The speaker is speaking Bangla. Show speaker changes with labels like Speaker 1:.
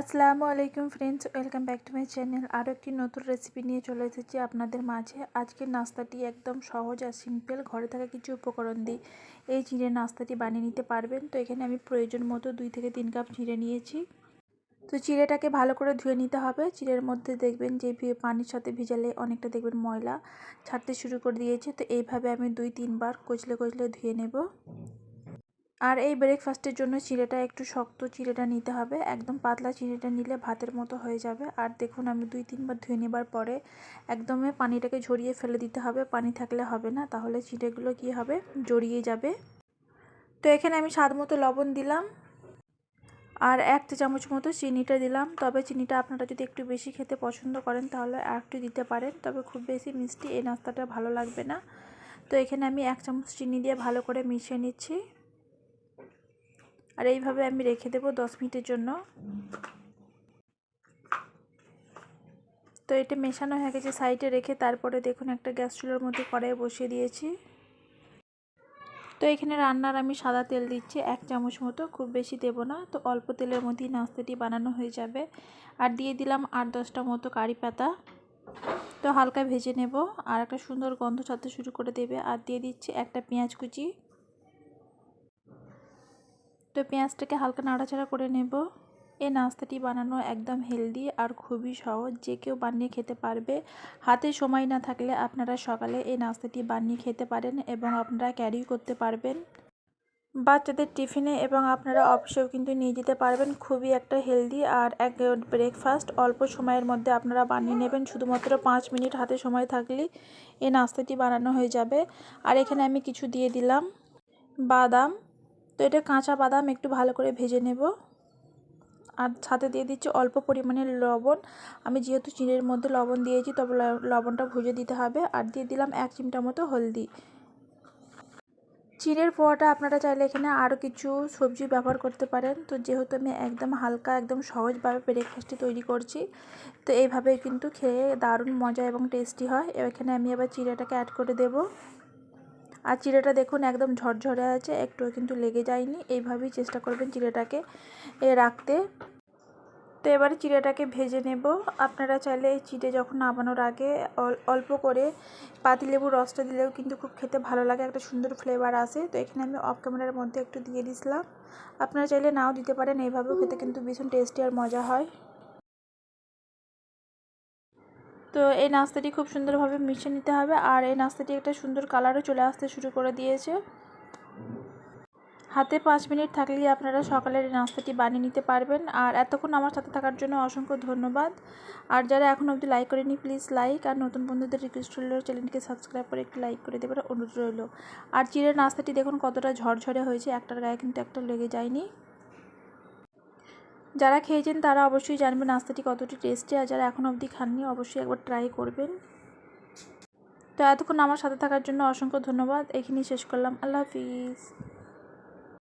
Speaker 1: আসসালামু আলাইকুম friends, welcome back to my channel. আরও একটি নতুন রেসিপি নিয়ে চলে এসেছি আপনাদের মাঝে। আজকের নাস্তাটি একদম সহজ আর সিম্পল ঘরে থাকা কিছু উপকরণ দিয়ে এই চিঁড়ে নাস্তাটি বানিয়ে নিতে পারবেন। তো এখানে আমি প্রয়োজন মতো দুই থেকে তিন কাপ চিঁড়ে নিয়েছি। তো চিড়েটাকে ভালো করে ধুয়ে নিতে হবে। চিড়ের মধ্যে দেখবেন যে পানির সাথে ভিজালে অনেকটা দেখবেন ময়লা ছাড়তে শুরু করে দিয়েছে। তো এইভাবে আমি দুই, তিনবার কচলে কচলে ধুয়ে নেব। আর এই ব্রেকফাস্টের জন্য চিড়েটা একটু শক্ত চিড়েটা নিতে হবে। একদম পাতলা চিড়েটা নিলে ভাতের মতো হয়ে যাবে। আর দেখুন, আমি দুই তিনবার ধুয়ে নেবার পরে একদমই পানিটাকে ঝরিয়ে ফেলে দিতে হবে। পানি থাকলে হবে না, তাহলে চিড়েগুলো কি হবে? জড়িয়ে যাবে। তো এখানে আমি স্বাদ মতো লবণ দিলাম আর এক চামচ মতো চিনিটা দিলাম। তবে চিনিটা আপনারা যদি একটু বেশি খেতে পছন্দ করেন, তাহলে একটু দিতে পারেন। তবে খুব বেশি মিষ্টি এই নাস্তাটা ভালো লাগবে না। তো এখানে আমি এক চামচ চিনি দিয়ে ভালো করে মিশিয়ে নিচ্ছি। আর এইভাবে আমি রেখে দেবো দশ মিনিটের জন্য। তো এটা মেশানো হয়ে গেছে সাইডে রেখে, তারপরে দেখুন একটা গ্যাস চুলোর মধ্যে কড়াই বসিয়ে দিয়েছি। তো এখানে রান্নার আমি সাদা তেল দিচ্ছি, এক চামচ মতো, খুব বেশি দেব না। তো অল্প তেলের মধ্যেই নাস্তাটি বানানো হয়ে যাবে। আর দিয়ে দিলাম আট দশটা মতো কারি পাতা। তো হালকা ভেজে নেব, আর একটা সুন্দর গন্ধ ছাড়তে শুরু করে দেবে। আর দিয়ে দিচ্ছি একটা পেঁয়াজ কুচি। তো পেঁয়াজটাকে হালকা নাড়াচাড়া করে নেব। এই নাস্তাটি বানানো একদম হেলদি আর খুবই সহজ। যে কেউ বানিয়ে খেতে পারবে। হাতে সময় না থাকলে আপনারা সকালে এই নাস্তাটি বানিয়ে খেতে পারেন এবং আপনারা ক্যারি করতে পারবেন। বাচ্চাদের টিফিনে এবং আপনারা অফিসেও কিন্তু নিয়ে যেতে পারবেন। খুবই একটা হেলদি আর এক ব্রেকফাস্ট। অল্প সময়ের মধ্যে আপনারা বানিয়ে নেবেন। শুধুমাত্র পাঁচ মিনিট হাতে সময় থাকলেই এই নাস্তাটি বানানো হয়ে যাবে। আর এখানে আমি কিছু দিয়ে দিলাম। বাদাম এটা কাঁচা বাদাম একটু ভালো করে ভেজে নেব। আর সাথে দিয়ে দিচ্ছি অল্প পরিমাণে লবণ। আমি যেহেতু চিনের মধ্যে লবণ দিয়েছি, তবে লবণটা ভুজে দিতে হবে। আর দিয়ে দিলাম এক চিমটা মতো হলদি। চিনের পোয়াটা আপনারা চাইলে এখানে আরও কিছু সবজি ব্যবহার করতে পারেন। তো যেহেতু আমি একদম হালকা, একদম সহজভাবে ব্রেকফাস্টটি তৈরি করছি, তো এইভাবে কিন্তু খেয়ে দারুণ মজা এবং টেস্টি হয়। এখানে আমি আবার চিড়েটাকে অ্যাড করে দেবো। আর চিড়েটা দেখুন একদম ঝরঝরে আছে একটুও কিন্তু লেগে যায়নি। এইভাবেই চেষ্টা করবেন চিড়েটাকে রাখতে। তো এবারে চিড়েটাকে ভেজে নেব। আপনারা চাইলে এই চিড়ে যখন নামানোর আগে অল্প করে পাতিলেবুর রসটা দিলেও কিন্তু খুব খেতে ভালো লাগে, একটা সুন্দর ফ্লেভার আসে। তো এখানে আমি অফ ক্যামেরার মধ্যে একটু দিয়ে দিছিলাম। আপনারা চাইলে নাও দিতে পারেন, এইভাবেও খেতে কিন্তু ভীষণ টেস্টি আর মজা হয়। তো এই নাস্তাটি খুব সুন্দরভাবে মিশে নিতে হবে আর এই নাস্তাটি একটা সুন্দর কালারও চলে আসতে শুরু করে দিয়েছে। হাতে পাঁচ মিনিট থাকলেই আপনারা সকালের এই নাস্তাটি বানিয়ে নিতে পারবেন। আর এতক্ষণ আমার সাথে থাকার জন্য অসংখ্য ধন্যবাদ। আর যারা এখন অবধি লাইক করেনি প্লিজ লাইক আর নতুন বন্ধুদের রিকোয়েস্ট রইল চ্যানেলটিকে সাবস্ক্রাইব করে একটু লাইক করে দেবার অনুরোধ রইল। আর চিড়ের নাস্তাটি দেখুন কতটা ঝরঝরে হয়েছে, একটার গায়ে কিন্তু একটা লেগে যায়নি। যারা খেয়েছেন তারা অবশ্যই জানবেন নাস্তাটি কতটি টেস্টি আর যারা এখন অবধি খাননি, অবশ্যই একবার ট্রাই করবেন। তো এতক্ষণ আমার সাথে থাকার জন্য অসংখ্য ধন্যবাদ। এখানেই শেষ করলাম। আল্লাহ হাফিজ।